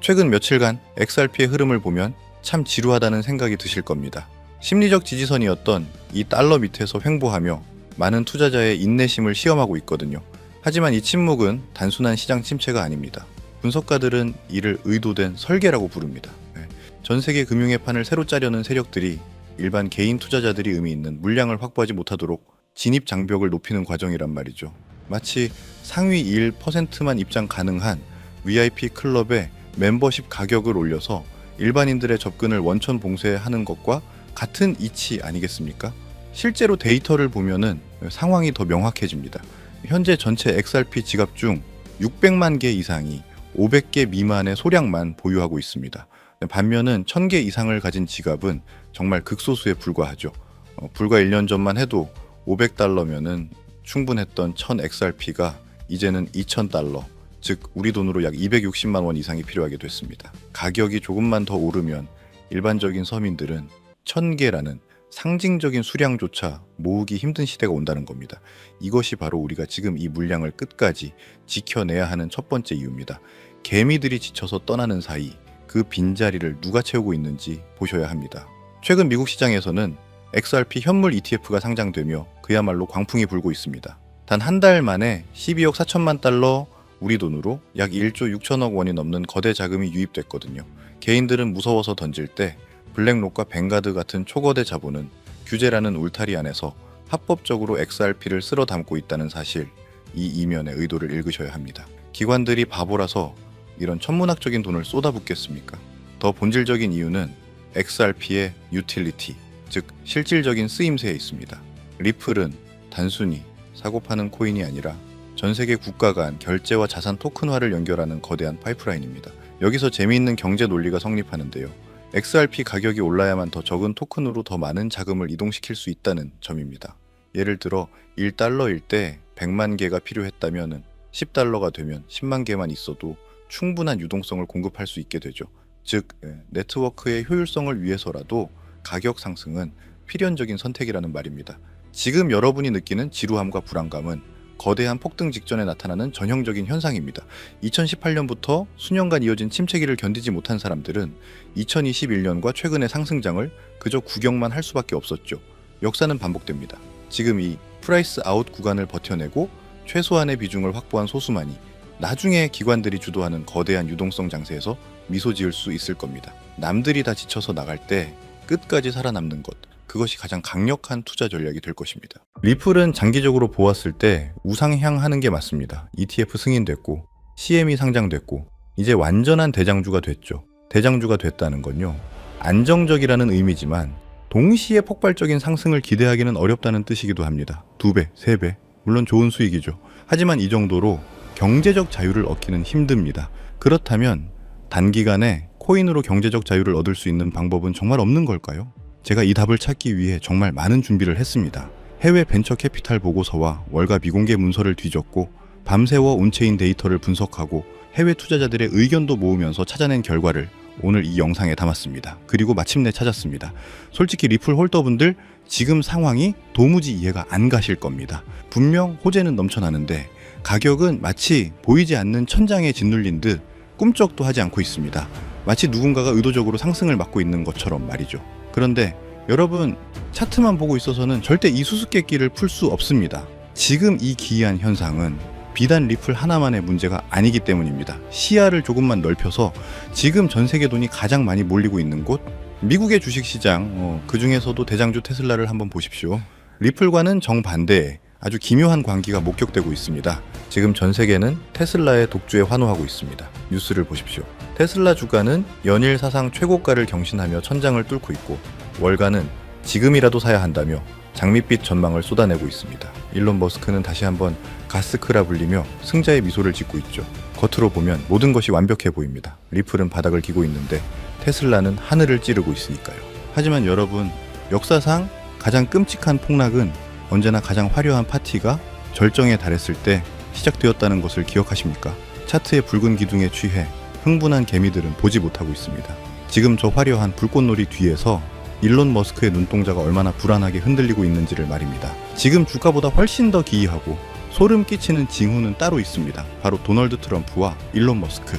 최근 며칠간 XRP의 흐름을 보면 참 지루하다는 생각이 드실 겁니다. 심리적 지지선이었던 이 달러 밑에서 횡보하며 많은 투자자의 인내심을 시험하고 있거든요. 하지만 이 침묵은 단순한 시장 침체가 아닙니다. 분석가들은 이를 의도된 설계라고 부릅니다. 네. 전 세계 금융의 판을 새로 짜려는 세력들이 일반 개인 투자자들이 의미 있는 물량을 확보하지 못하도록 진입 장벽을 높이는 과정이란 말이죠. 마치 상위 1%만 입장 가능한 VIP 클럽의 멤버십 가격을 올려서 일반인들의 접근을 원천 봉쇄하는 것과 같은 이치 아니겠습니까? 실제로 데이터를 보면은 상황이 더 명확해집니다. 현재 전체 XRP 지갑 중 600만 개 이상이 500개 미만의 소량만 보유하고 있습니다. 반면은 1000개 이상을 가진 지갑은 정말 극소수에 불과하죠. 어, 불과 1년 전만 해도 500달러면은 충분했던 1000 XRP가 이제는 2000달러, 즉 우리 돈으로 약 260만 원 이상이 필요하게 됐습니다. 가격이 조금만 더 오르면 일반적인 서민들은 1000개라는 상징적인 수량조차 모으기 힘든 시대가 온다는 겁니다. 이것이 바로 우리가 지금 이 물량을 끝까지 지켜내야 하는 첫 번째 이유입니다. 개미들이 지쳐서 떠나는 사이 그 빈자리를 누가 채우고 있는지 보셔야 합니다. 최근 미국 시장에서는 XRP 현물 ETF가 상장되며 그야말로 광풍이 불고 있습니다. 단 한 달 만에 12억 4천만 달러 우리 돈으로 약 1조 6천억 원이 넘는 거대 자금이 유입됐거든요. 개인들은 무서워서 던질 때 블랙록과 뱅가드 같은 초거대 자본은 규제라는 울타리 안에서 합법적으로 XRP를 쓸어 담고 있다는 사실, 이 이면의 의도를 읽으셔야 합니다. 기관들이 바보라서 이런 천문학적인 돈을 쏟아붓겠습니까? 더 본질적인 이유는 XRP의 유틸리티, 즉 실질적인 쓰임새에 있습니다. 리플은 단순히 사고 파는 코인이 아니라 전 세계 국가 간 결제와 자산 토큰화를 연결하는 거대한 파이프라인입니다. 여기서 재미있는 경제 논리가 성립하는데요. XRP 가격이 올라야만 더 적은 토큰으로 더 많은 자금을 이동시킬 수 있다는 점입니다. 예를 들어 1달러일 때 100만 개가 필요했다면 10달러가 되면 10만 개만 있어도 충분한 유동성을 공급할 수 있게 되죠. 즉 예, 네트워크의 효율성을 위해서라도 가격 상승은 필연적인 선택이라는 말입니다. 지금 여러분이 느끼는 지루함과 불안감은 거대한 폭등 직전에 나타나는 전형적인 현상입니다. 2018년부터 수년간 이어진 침체기를 견디지 못한 사람들은 2021년과 최근의 상승장을 그저 구경만 할 수밖에 없었죠. 역사는 반복됩니다. 지금 이 프라이스 아웃 구간을 버텨내고 최소한의 비중을 확보한 소수만이 나중에 기관들이 주도하는 거대한 유동성 장세에서 미소 지을 수 있을 겁니다. 남들이 다 지쳐서 나갈 때 끝까지 살아남는 것. 그것이 가장 강력한 투자 전략이 될 것입니다. 리플은 장기적으로 보았을 때 우상향하는 게 맞습니다. ETF 승인됐고 CM이 상장됐고 이제 완전한 대장주가 됐죠. 대장주가 됐다는 건요. 안정적이라는 의미지만 동시에 폭발적인 상승을 기대하기는 어렵다는 뜻이기도 합니다. 두 배, 세 배. 물론 좋은 수익이죠. 하지만 이 정도로 경제적 자유를 얻기는 힘듭니다. 그렇다면 단기간에 코인으로 경제적 자유를 얻을 수 있는 방법은 정말 없는 걸까요? 제가 이 답을 찾기 위해 정말 많은 준비를 했습니다. 해외 벤처 캐피탈 보고서와 월가 미공개 문서를 뒤졌고 밤새워 온체인 데이터를 분석하고 해외 투자자들의 의견도 모으면서 찾아낸 결과를 오늘 이 영상에 담았습니다. 그리고 마침내 찾았습니다. 솔직히 리플 홀더분들 지금 상황이 도무지 이해가 안 가실 겁니다. 분명 호재는 넘쳐나는데 가격은 마치 보이지 않는 천장에 짓눌린 듯 꿈쩍도 하지 않고 있습니다. 마치 누군가가 의도적으로 상승을 막고 있는 것처럼 말이죠. 그런데 여러분 차트만 보고 있어서는 절대 이 수수께끼를 풀 수 없습니다. 지금 이 기이한 현상은 비단 리플 하나만의 문제가 아니기 때문입니다. 시야를 조금만 넓혀서 지금 전 세계 돈이 가장 많이 몰리고 있는 곳 미국의 주식 시장 어, 그 중에서도 대장주 테슬라를 한번 보십시오. 리플과는 정반대의 아주 기묘한 광기가 목격되고 있습니다. 지금 전 세계는 테슬라의 독주에 환호하고 있습니다. 뉴스를 보십시오. 테슬라 주가는 연일 사상 최고가를 경신하며 천장을 뚫고 있고 월가는 지금이라도 사야 한다며 장밋빛 전망을 쏟아내고 있습니다. 일론 머스크는 다시 한번 가스크라 불리며 승자의 미소를 짓고 있죠. 겉으로 보면 모든 것이 완벽해 보입니다. 리플은 바닥을 기고 있는데 테슬라는 하늘을 찌르고 있으니까요. 하지만 여러분, 역사상 가장 끔찍한 폭락은 언제나 가장 화려한 파티가 절정에 달했을 때 시작되었다는 것을 기억하십니까? 차트의 붉은 기둥에 취해 흥분한 개미들은 보지 못하고 있습니다. 지금 저 화려한 불꽃놀이 뒤에서 일론 머스크의 눈동자가 얼마나 불안하게 흔들리고 있는지를 말입니다. 지금 주가보다 훨씬 더 기이하고 소름 끼치는 징후는 따로 있습니다. 바로 도널드 트럼프와 일론 머스크.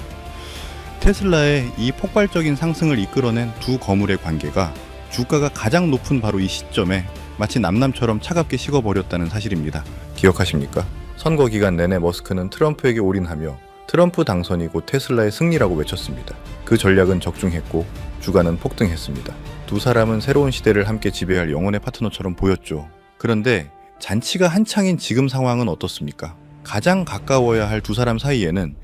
테슬라의 이 폭발적인 상승을 이끌어낸 두 거물의 관계가 주가가 가장 높은 바로 이 시점에 마치 남남처럼 차갑게 식어버렸다는 사실입니다. 기억하십니까? 선거 기간 내내 머스크는 트럼프에게 올인하며 트럼프 당선이 곧 테슬라의 승리라고 외쳤습니다. 그 전략은 적중했고 주가는 폭등했습니다. 두 사람은 새로운 시대를 함께 지배할 영혼의 파트너처럼 보였죠. 그런데 잔치가 한창인 지금 상황은 어떻습니까? 가장 가까워야 할 두 사람 사이에는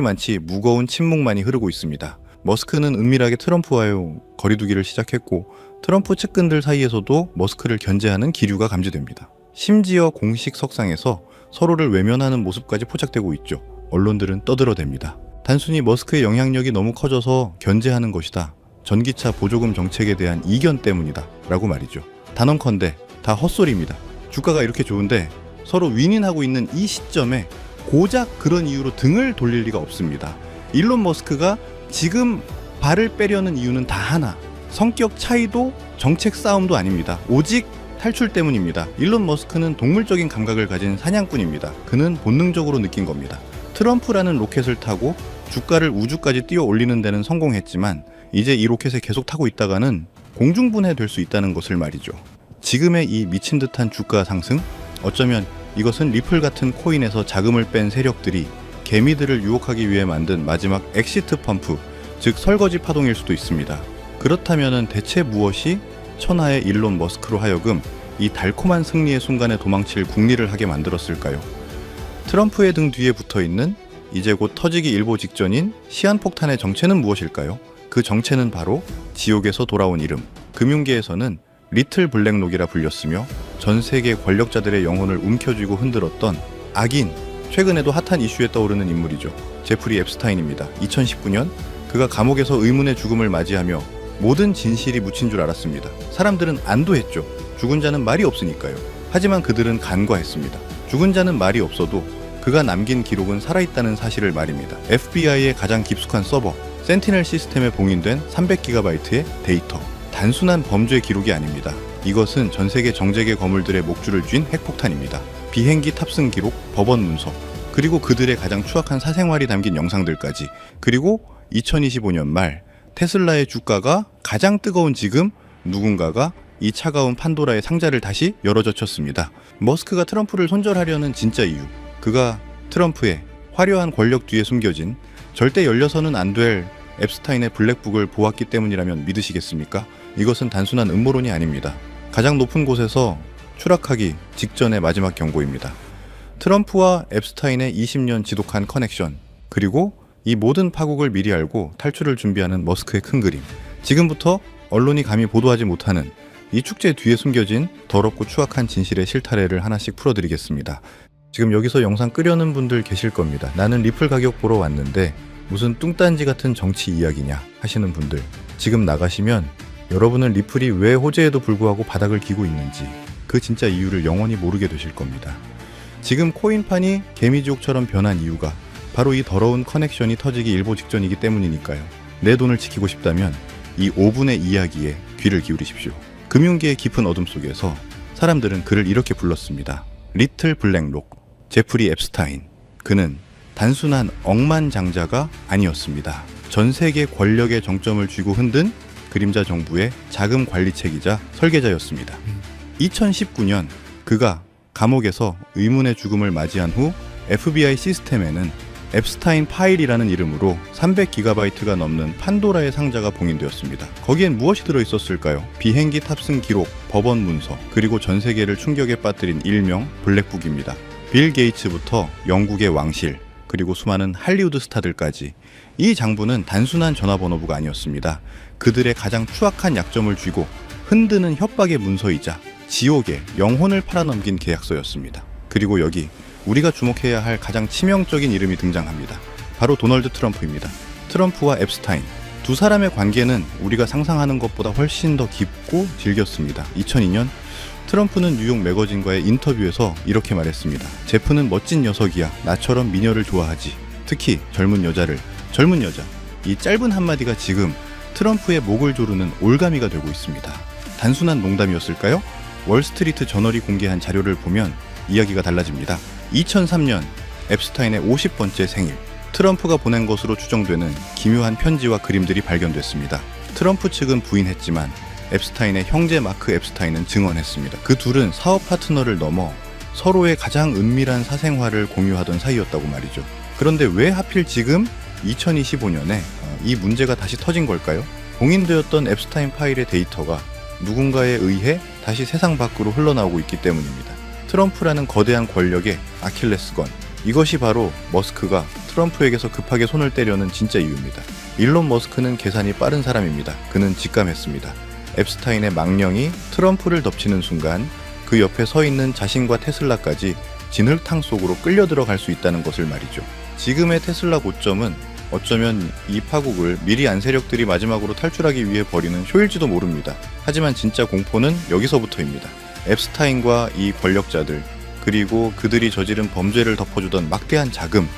많지 무거운 침묵만이 흐르고 있습니다. 머스크는 은밀하게 트럼프와의 거리두기를 시작했고 트럼프 측근들 사이에서도 머스크를 견제하는 기류가 감지됩니다. 심지어 공식 석상에서 서로를 외면하는 모습까지 포착되고 있죠. 언론들은 떠들어댑니다. 단순히 머스크의 영향력이 너무 커져서 견제하는 것이다. 전기차 보조금 정책에 대한 이견 때문이다. 라고 말이죠. 단언컨대 다 헛소리입니다. 주가가 이렇게 좋은데 서로 윈윈하고 있는 이 시점에 고작 그런 이유로 등을 돌릴 리가 없습니다. 일론 머스크가 지금 발을 빼려는 이유는 다 하나. 성격 차이도 정책 싸움도 아닙니다. 오직 탈출 때문입니다. 일론 머스크는 동물적인 감각을 가진 사냥꾼입니다. 그는 본능적으로 느낀 겁니다. 트럼프라는 로켓을 타고 주가를 우주까지 뛰어 올리는 데는 성공했지만 이제 이 로켓에 계속 타고 있다가는 공중분해 될 수 있다는 것을 말이죠. 지금의 이 미친 듯한 주가 상승? 어쩌면 이것은 리플 같은 코인에서 자금을 뺀 세력들이 개미들을 유혹하기 위해 만든 마지막 엑시트 펌프, 즉 설거지 파동일 수도 있습니다. 그렇다면 대체 무엇이 천하의 일론 머스크로 하여금 이 달콤한 승리의 순간에 도망칠 궁리를 하게 만들었을까요? 트럼프의 등 뒤에 붙어 있는 이제 곧 터지기 일보 직전인 시한폭탄의 정체는 무엇일까요? 그 정체는 바로 지옥에서 돌아온 이름. 금융계에서는 리틀 블랙록이라 불렸으며 전 세계 권력자들의 영혼을 움켜쥐고 흔들었던 악인, 최근에도 핫한 이슈에 떠오르는 인물이죠. 제프리 앱스타인입니다. 2019년 그가 감옥에서 의문의 죽음을 맞이하며 모든 진실이 묻힌 줄 알았습니다. 사람들은 안도했죠. 죽은 자는 말이 없으니까요. 하지만 그들은 간과했습니다. 죽은 자는 말이 없어도 그가 남긴 기록은 살아있다는 사실을 말입니다. FBI의 가장 깊숙한 서버, 센티넬 시스템에 봉인된 300GB의 데이터. 단순한 범죄 기록이 아닙니다. 이것은 전 세계 정재계 거물들의 목줄을 쥔 핵폭탄입니다. 비행기 탑승 기록, 법원 문서, 그리고 그들의 가장 추악한 사생활이 담긴 영상들까지, 그리고 2025년 말 테슬라의 주가가 가장 뜨거운 지금 누군가가 이 차가운 판도라의 상자를 다시 열어젖혔습니다. 머스크가 트럼프를 손절하려는 진짜 이유. 그가 트럼프의 화려한 권력 뒤에 숨겨진 절대 열려서는 안 될 앱스타인의 블랙북을 보았기 때문이라면 믿으시겠습니까? 이것은 단순한 음모론이 아닙니다. 가장 높은 곳에서 추락하기 직전의 마지막 경고입니다. 트럼프와 앱스타인의 20년 지독한 커넥션, 그리고 이 모든 파국을 미리 알고 탈출을 준비하는 머스크의 큰 그림. 지금부터 언론이 감히 보도하지 못하는 이 축제 뒤에 숨겨진 더럽고 추악한 진실의 실타래를 하나씩 풀어드리겠습니다. 지금 여기서 영상 끄려는 분들 계실 겁니다. 나는 리플 가격 보러 왔는데 무슨 뚱딴지 같은 정치 이야기냐 하시는 분들 지금 나가시면 여러분은 리플이 왜 호재에도 불구하고 바닥을 기고 있는지 그 진짜 이유를 영원히 모르게 되실 겁니다. 지금 코인판이 개미지옥처럼 변한 이유가 바로 이 더러운 커넥션이 터지기 일보 직전이기 때문이니까요. 내 돈을 지키고 싶다면 이 5분의 이야기에 귀를 기울이십시오. 금융계의 깊은 어둠 속에서 사람들은 그를 이렇게 불렀습니다. 리틀 블랙록, 제프리 앱스타인. 그는 단순한 억만장자가 아니었습니다. 전 세계 권력의 정점을 쥐고 흔든 그림자 정부의 자금 관리책이자 설계자였습니다. 2019년 그가 감옥에서 의문의 죽음을 맞이한 후 FBI 시스템에는 앱스타인 파일이라는 이름으로 300GB가 넘는 판도라의 상자가 봉인되었습니다. 거기엔 무엇이 들어 있었을까요? 비행기 탑승 기록, 법원 문서, 그리고 전 세계를 충격에 빠뜨린 일명 블랙북입니다. 빌 게이츠부터 영국의 왕실, 그리고 수많은 할리우드 스타들까지 이 장부는 단순한 전화번호부가 아니었습니다. 그들의 가장 추악한 약점을 쥐고 흔드는 협박의 문서이자 지옥의 영혼을 팔아넘긴 계약서였습니다. 그리고 여기 우리가 주목해야 할 가장 치명적인 이름이 등장합니다. 바로 도널드 트럼프입니다. 트럼프와 앱스타인. 두 사람의 관계는 우리가 상상하는 것보다 훨씬 더 깊고 질겼습니다. 2002년 트럼프는 뉴욕 매거진과의 인터뷰에서 이렇게 말했습니다. 제프는 멋진 녀석이야. 나처럼 미녀를 좋아하지. 특히 젊은 여자를. 젊은 여자. 이 짧은 한마디가 지금 트럼프의 목을 조르는 올가미가 되고 있습니다. 단순한 농담이었을까요? 월스트리트 저널이 공개한 자료를 보면 이야기가 달라집니다. 2003년 앱스타인의 50번째 생일. 트럼프가 보낸 것으로 추정되는 기묘한 편지와 그림들이 발견됐습니다. 트럼프 측은 부인했지만 앱스타인의 형제 마크 앱스타인은 증언했습니다. 그 둘은 사업 파트너를 넘어 서로의 가장 은밀한 사생활을 공유하던 사이였다고 말이죠. 그런데 왜 하필 지금 2025년에 어, 이 문제가 다시 터진 걸까요? 봉인되었던 앱스타인 파일의 데이터가 누군가에 의해 다시 세상 밖으로 흘러나오고 있기 때문입니다. 트럼프라는 거대한 권력의 아킬레스건. 이것이 바로 머스크가 트럼프에게서 급하게 손을 떼려는 진짜 이유입니다. 일론 머스크는 계산이 빠른 사람입니다. 그는 직감했습니다. 앱스타인의 망령이 트럼프를 덮치는 순간 그 옆에 서 있는 자신과 테슬라까지 진흙탕 속으로 끌려 들어갈 수 있다는 것을 말이죠. 지금의 테슬라 고점은 어쩌면 이 파국을 미리 안 세력들이 마지막으로 탈출하기 위해 벌이는 쇼일지도 모릅니다. 하지만 진짜 공포는 여기서부터입니다. 앱스타인과 이 권력자들, 그리고 그들이 저지른 범죄를 덮어주던 막대한 자금,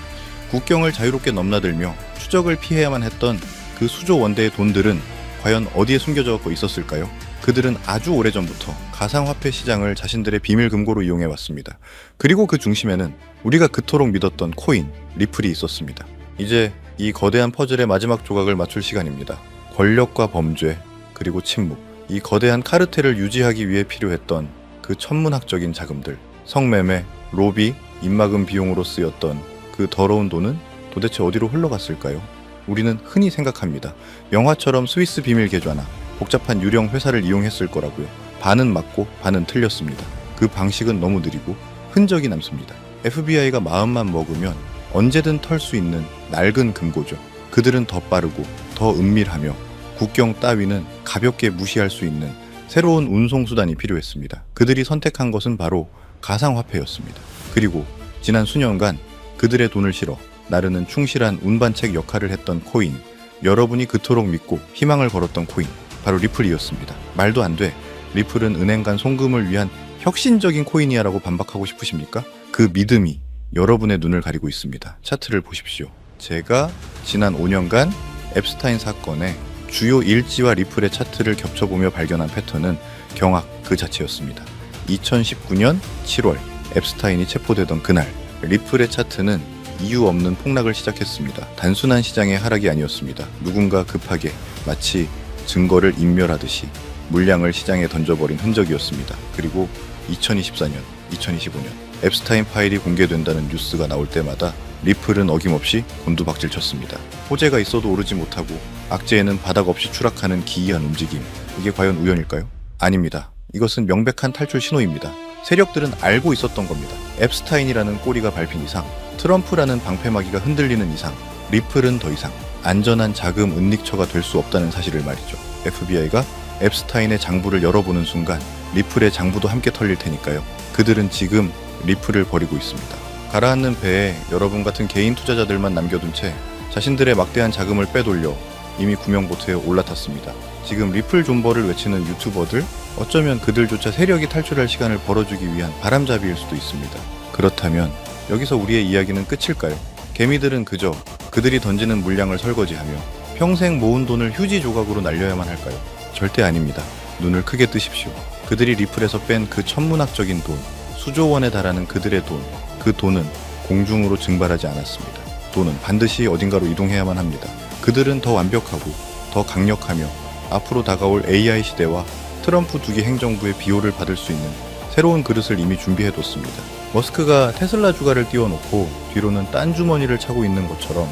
국경을 자유롭게 넘나들며 추적을 피해야만 했던 그 수조 원대의 돈들은 과연 어디에 숨겨져 있었을까요? 그들은 아주 오래전부터 가상화폐 시장을 자신들의 비밀 금고로 이용해 왔습니다. 그리고 그 중심에는 우리가 그토록 믿었던 코인, 리플이 있었습니다. 이제 이 거대한 퍼즐의 마지막 조각을 맞출 시간입니다. 권력과 범죄, 그리고 침묵. 이 거대한 카르텔을 유지하기 위해 필요했던 그 천문학적인 자금들. 성매매, 로비, 입막음 비용으로 쓰였던 그 더러운 돈은 도대체 어디로 흘러갔을까요? 우리는 흔히 생각합니다. 영화처럼 스위스 비밀 계좌나 복잡한 유령 회사를 이용했을 거라고요. 반은 맞고 반은 틀렸습니다. 그 방식은 너무 느리고 흔적이 남습니다. FBI가 마음만 먹으면 언제든 털 수 있는 낡은 금고죠. 그들은 더 빠르고 더 은밀하며 국경 따위는 가볍게 무시할 수 있는 새로운 운송 수단이 필요했습니다. 그들이 선택한 것은 바로 가상화폐였습니다. 그리고 지난 수년간 그들의 돈을 실어 나르는 충실한 운반책 역할을 했던 코인, 여러분이 그토록 믿고 희망을 걸었던 코인, 바로 리플이었습니다. 말도 안 돼. 리플은 은행 간 송금을 위한 혁신적인 코인이야라고 반박하고 싶으십니까? 그 믿음이 여러분의 눈을 가리고 있습니다. 차트를 보십시오. 제가 지난 5년간 앱스타인 사건의 주요 일지와 리플의 차트를 겹쳐보며 발견한 패턴은 경악 그 자체였습니다. 2019년 7월 앱스타인이 체포되던 그날 리플의 차트는 이유 없는 폭락을 시작했습니다. 단순한 시장의 하락이 아니었습니다. 누군가 급하게 마치 증거를 인멸하듯이 물량을 시장에 던져버린 흔적이었습니다. 그리고 2024년, 2025년 앱스타인 파일이 공개된다는 뉴스가 나올 때마다 리플은 어김없이 곤두박질 쳤습니다. 호재가 있어도 오르지 못하고 악재에는 바닥 없이 추락하는 기이한 움직임. 이게 과연 우연일까요? 아닙니다. 이것은 명백한 탈출 신호입니다. 세력들은 알고 있었던 겁니다. 앱스타인이라는 꼬리가 밟힌 이상, 트럼프라는 방패막이가 흔들리는 이상, 리플은 더 이상 안전한 자금 은닉처가 될 수 없다는 사실을 말이죠. FBI가 앱스타인의 장부를 열어보는 순간 리플의 장부도 함께 털릴 테니까요. 그들은 지금 리플을 버리고 있습니다. 가라앉는 배에 여러분 같은 개인 투자자들만 남겨둔 채 자신들의 막대한 자금을 빼돌려 이미 구명보트에 올라탔습니다. 지금 리플 존버를 외치는 유튜버들 어쩌면 그들조차 세력이 탈출할 시간을 벌어주기 위한 바람잡이일 수도 있습니다. 그렇다면 여기서 우리의 이야기는 끝일까요? 개미들은 그저 그들이 던지는 물량을 설거지하며 평생 모은 돈을 휴지 조각으로 날려야만 할까요? 절대 아닙니다. 눈을 크게 뜨십시오. 그들이 리플에서 뺀 그 천문학적인 돈, 수조 원에 달하는 그들의 돈, 그 돈은 공중으로 증발하지 않았습니다. 돈은 반드시 어딘가로 이동해야만 합니다. 그들은 더 완벽하고 더 강력하며 앞으로 다가올 AI 시대와 트럼프 두기 행정부의 비호를 받을 수 있는 새로운 그릇을 이미 준비해뒀습니다. 머스크가 테슬라 주가를 띄워놓고 뒤로는 딴 주머니를 차고 있는 것처럼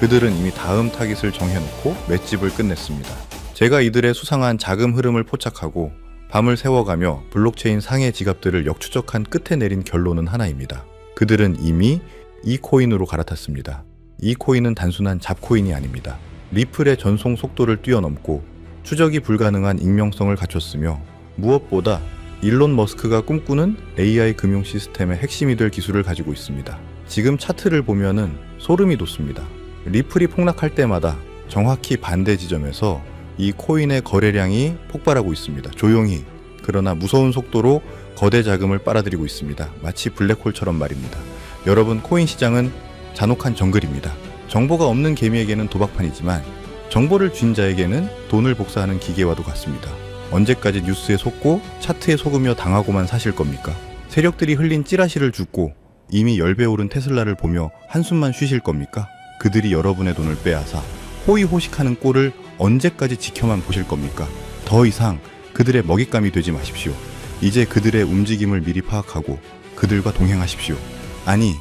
그들은 이미 다음 타깃을 정해놓고 맷집을 끝냈습니다. 제가 이들의 수상한 자금 흐름을 포착하고 밤을 세워가며 블록체인 상해 지갑들을 역추적한 끝에 내린 결론은 하나입니다. 그들은 이미 이 코인으로 갈아탔습니다. 이 코인은 단순한 잡코인이 아닙니다. 리플의 전송 속도를 뛰어넘고 추적이 불가능한 익명성을 갖췄으며 무엇보다 일론 머스크가 꿈꾸는 AI 금융 시스템의 핵심이 될 기술을 가지고 있습니다. 지금 차트를 보면은 소름이 돋습니다. 리플이 폭락할 때마다 정확히 반대 지점에서 이 코인의 거래량이 폭발하고 있습니다. 조용히 그러나 무서운 속도로 거대 자금을 빨아들이고 있습니다. 마치 블랙홀처럼 말입니다. 여러분 코인 시장은 잔혹한 정글입니다. 정보가 없는 개미에게는 도박판이지만 정보를 쥔 자에게는 돈을 복사하는 기계와도 같습니다. 언제까지 뉴스에 속고 차트에 속으며 당하고만 사실 겁니까? 세력들이 흘린 찌라시를 줍고 이미 열배 오른 테슬라를 보며 한숨만 쉬실 겁니까? 그들이 여러분의 돈을 빼앗아 호의호식하는 꼴을 언제까지 지켜만 보실 겁니까? 더 이상 그들의 먹잇감이 되지 마십시오. 이제 그들의 움직임을 미리 파악하고 그들과 동행하십시오. 아니,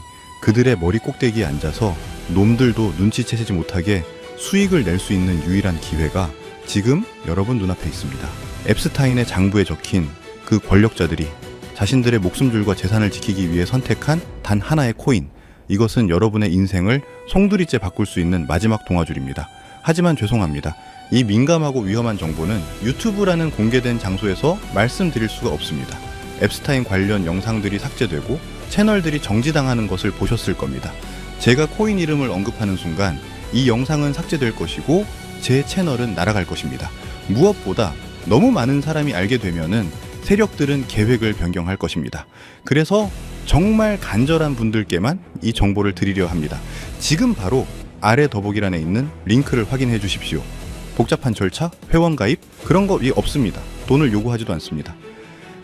그들의 머리 꼭대기에 앉아서 놈들도 눈치채지 못하게 수익을 낼 수 있는 유일한 기회가 지금 여러분 눈앞에 있습니다. 앱스타인의 장부에 적힌 그 권력자들이 자신들의 목숨줄과 재산을 지키기 위해 선택한 단 하나의 코인. 이것은 여러분의 인생을 송두리째 바꿀 수 있는 마지막 동화줄입니다. 하지만 죄송합니다. 이 민감하고 위험한 정보는 유튜브라는 공개된 장소에서 말씀드릴 수가 없습니다. 앱스타인 관련 영상들이 삭제되고 채널들이 정지당하는 것을 보셨을 겁니다. 제가 코인 이름을 언급하는 순간 이 영상은 삭제될 것이고 제 채널은 날아갈 것입니다. 무엇보다 너무 많은 사람이 알게 되면은 세력들은 계획을 변경할 것입니다. 그래서 정말 간절한 분들께만 이 정보를 드리려 합니다. 지금 바로 아래 더보기란에 있는 링크를 확인해 주십시오. 복잡한 절차, 회원 가입 그런 거 없습니다. 돈을 요구하지도 않습니다.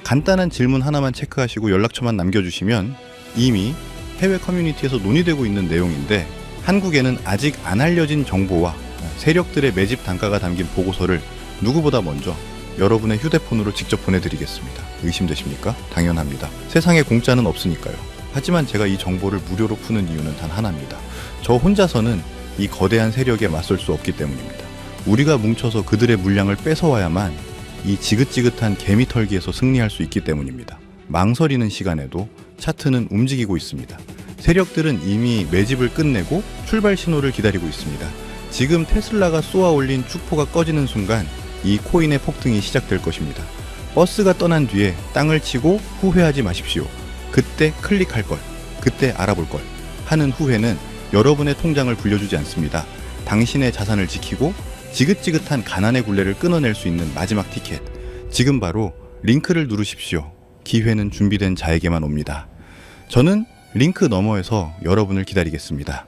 간단한 질문 하나만 체크하시고 연락처만 남겨주시면 이미 해외 커뮤니티에서 논의되고 있는 내용인데 한국에는 아직 안 알려진 정보와 세력들의 매집 단가가 담긴 보고서를 누구보다 먼저 여러분의 휴대폰으로 직접 보내드리겠습니다. 의심되십니까? 당연합니다. 세상에 공짜는 없으니까요. 하지만 제가 이 정보를 무료로 푸는 이유는 단 하나입니다. 저 혼자서는 이 거대한 세력에 맞설 수 없기 때문입니다. 우리가 뭉쳐서 그들의 물량을 뺏어와야만 이 지긋지긋한 개미 털기에서 승리할 수 있기 때문입니다. 망설이는 시간에도 차트는 움직이고 있습니다. 세력들은 이미 매집을 끝내고 출발 신호를 기다리고 있습니다. 지금 테슬라가 쏘아 올린 축포가 꺼지는 순간 이 코인의 폭등이 시작될 것입니다. 버스가 떠난 뒤에 땅을 치고 후회하지 마십시오. 그때 클릭할 걸, 그때 알아볼 걸 하는 후회는 여러분의 통장을 불려주지 않습니다. 당신의 자산을 지키고 지긋지긋한 가난의 굴레를 끊어낼 수 있는 마지막 티켓. 지금 바로 링크를 누르십시오. 기회는 준비된 자에게만 옵니다. 저는 링크 너머에서 여러분을 기다리겠습니다.